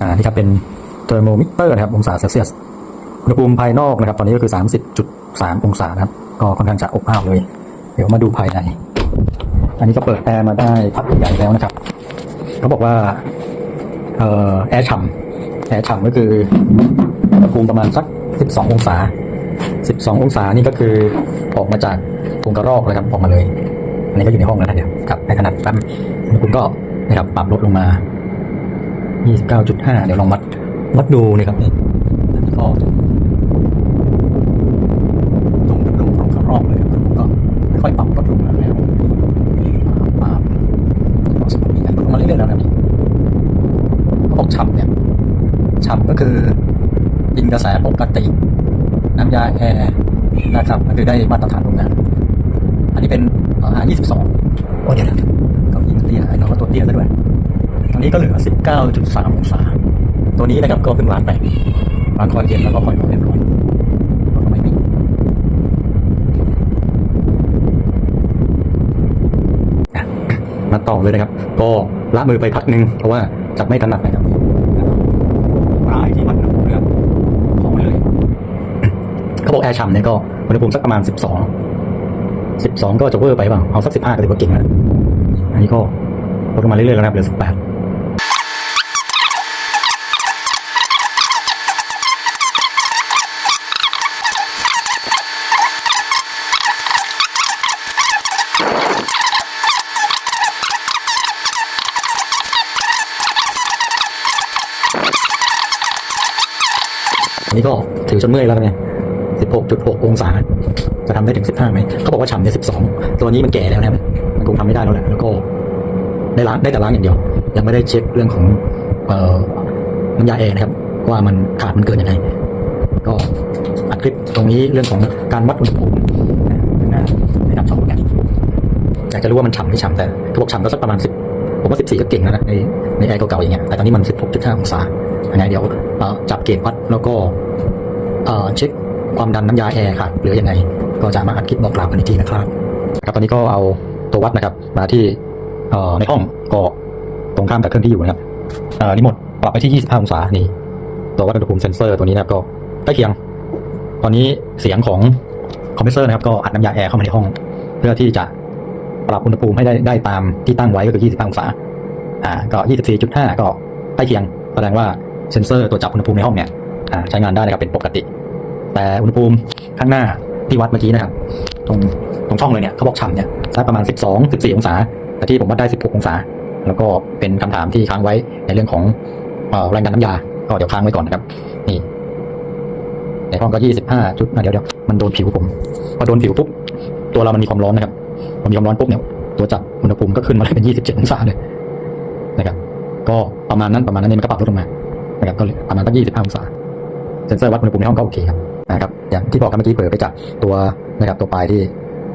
อ่านี่ครับเป็นเทอร์โมมิเตอร์นะครับองศาเซลเซียสอุณหภูมิภายนอกนะครับ ตอนนี้ก็คือ 30.3 องศานะครับ ก็ค่อนข้างจะอบอ้าวเลย เดี๋ยวมาดูภายใน อันนี้ก็เปิดแอร์มาได้พักใหญ่แล้วนะครับ เขาบอกว่าเอ่อแอร์ฉ่ำแอร์ฉ่ำก็คืออุณหภูมิประมาณสัก 12 องศา 12 องศานี่ก็คือออกมาจากกรงกระรอกเลยครับออกมาเลย อันนี้ก็อยู่ในห้องแล้วนะเดี๋ยวครับในขนาดตั้มอุณหภูมิก็นะครับปรับลดลงมา 29.5เก้าจุดห้าเดี๋ยวลองวัดวัดดูนะครับนี่ก็ตรงตรงตรงกระรอกเลยครับผมก็ค่อยปรับลดลงแล้วปรับสมมติมีการลดลงมาเรื่อยๆแล้วนะครับเขาบอกฉ่ำเนี่ยฉ่ำก็คือยิงกระแสปกติ น้ำยาแอร์นะครับก็คือได้มาตรฐานโรงงานอันนี้เป็นอ่อ R22 โอ้เดี๋ยวนะเขายิงเตี้ยไอ้น้องก็ตัวเตี้ยซะด้วย อนนี้ก็เหลือ 19.3 องศา ตัวนี้นะครับก็เพิ่งล้างไปล้างคอยเย็นแล้วก็คอยร้อนเรียบร้อยแล้วก็ไม่มีอะมาต่อเลยนะครับ ก็ละมือไปพักหนึ่งเพราะว่าจับไม่ถนัดนะครับปลายที่มันเลือกของไว้เลย เขาบอกแอร์ฉ่ำเนี่ยก็อุณหภูมิสักประมาณ 12 12 ก็จะเวอร์ไปเปล่าเอาสัก 15ก็ถือว่าเก่งแล้วอันนี้ก็ลดลงมาเรื่อยๆแล้วนะครับเหลือ18 อั นี้ก็ถือจนเมื่อยแล้วเนี่ย16.6องศา จะทำได้ถึง15ไหม เขาบอกว่าฉ่ำเนี่ย12ตัวนี้มันแก่แล้วนะครับมันคงทำไม่ได้แล้วแหละ แล้วก็ได้ล้างได้แต่ล้างอย่างเดียว ยังไม่ได้เช็คเรื่องของเอ่อน้ำยาแอร์นะครับ ว่ามันขาดมันเกินยังไง ก็อัดคลิปตรงนี้เรื่องของการวัดอุณหภูมินะในน้ำสองเนี่ยอยากจะรู้ว่ามันฉ่ำไม่ฉ่ำแต่เขาบอกฉ่ำก็สักประมาณ10 ผมว่า 14 ก็เก่งแล้วนะในในแอร์เก่าๆอย่างเงี้ยแต่ตอนนี้มัน 16.5 องศายังไงเดี๋ยวจับเกณฑ์วัดแล้วก็เช็คความดันน้ำยาแอร์ค่ะหรือยังไงก็จะมาอัดคลิปบอกกล่าวกันอีกทีนะครับครับตอนนี้ก็เอาตัววัดนะครับ มาที่เอ่อในห้องก็ตรงข้ามกับเครื่องที่อยู่นะครับอ่อรีโมทปรับไปที่ 25 องศานี่ตัววัดอุณหภูมิเซนเซอร์ตัวนี้นะครับก็ใกล้เคียง ตอนนี้เสียงของคอมเพรสเซอร์นะครับก็อัดน้ำยาแอร์เข้ามาในห้อง เพื่อที่จะ ปรับอุณหภูมิให้ได้ได้ตามที่ตั้งไว้ก็คือ 25 องศา อ่า ก็ 24.5 ก็ใกล้เคียง แสดงว่าเซนเซอร์ตัวจับอุณหภูมิในห้องเนี่ย อ่า ใช้งานได้นะครับเป็นปกติ แต่อุณหภูมิข้างหน้าที่วัดเมื่อกี้นะครับ ตรงตรงช่องเลยเนี่ยเขาบอกฉ่ำเนี่ยสักประมาณ 12 14 องศา แต่ที่ผมวัดได้ 16 องศา แล้วก็เป็นคำถามที่ค้างไว้ในเรื่องของอแรงดันน้ำยา ก็เดี๋ยวค้างไว้ก่อนนะครับ นี่ในห้องก็ 25จุดอะเดี๋ยวเดี๋ยวมันโดนผิวผม พอโดนผิวปุ๊บ ตัวเรามันมีความร้อนนะครับ อมีความร้อนปุ๊บเนี่ยตัวจับอุณหภูมิก็ขึ้นมาเลยเป็น 27 องศาเลยนะครับก็ประมาณนั้นประมาณนั้นเนี่ยมันก็ปรับลดลงมานะครับก็ประมาณตั้ง25 องศาเซนเซอร์วัดอุณหภูมิในห้องก็โอเคครับนะครับอย่างที่บอกกันเมื่อกี้เผลอไปจับตัวนะครับตัวปลายที่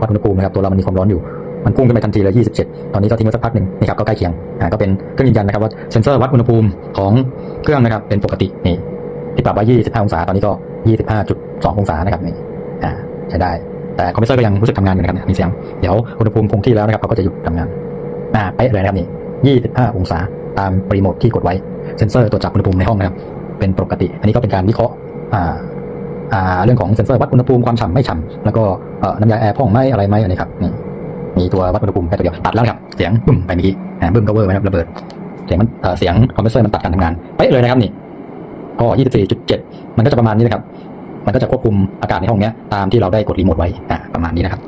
วัดอุณหภูมินะครับตัวเรามันมีความร้อนอยู่มันพุ่งขึ้นไปทันทีเลย 27 ตอนนี้ก็ทิ้งไว้สักพักหนึ่งนี่ครับก็ใกล้เคียงอ่าก็เป็นเครื่องยืนยันนะครับว่าเซนเซอร์วัดอุณหภูมิของเครื่องนะครับเป็นปกตินี่ที่ปรับไว้ 25 องศาตอนนี้ก็ 25.2 องศานะครับนี่อ่าใช้ได้ แต่คอมเพรสเซอร์ก็ยังรู้สึกทำงานอยู่นะครับเนี่ยมีเสียง เดี๋ยวอุณหภูมิคงที่แล้วนะครับเขาก็จะหยุดทำงานอ่าเป๊ะเลยนะครับนี่ 25 องศาตามปรีโมทที่กดไว้เซนเซอร์ตัวจจับอุณหภูมิในห้องนะครับเป็นปกติ อันนี้ก็เป็นการวิเคราะห์อ่าอ่าเรื่องของเซ็นเซอร์วัดอุณหภูมิความฉ่ำไม่ฉ่ำแล้วก็เอ่อน้ำยาแอร์พ่องไหมอะไรไหมอันนี้ครับนี่มีตัววัดอุณหภูมิแค่ตัวเดียวตัดแล้วครับเสียงบึ้มไปเมื่อกี้อ่าบึ้มก็เวอร์ไหมครับระเบิดเสียงมันเอ่อเสียงคอมเพรสเซอร์มันตัดการทำงานเป๊ะเลยนะครับนี่ก็24.7 มันก็จะประมาณนี้นะครับ มันก็จะควบคุมอากาศในห้องนี้ตามที่เราได้กดรีโมทไว้ประมาณนี้นะครับ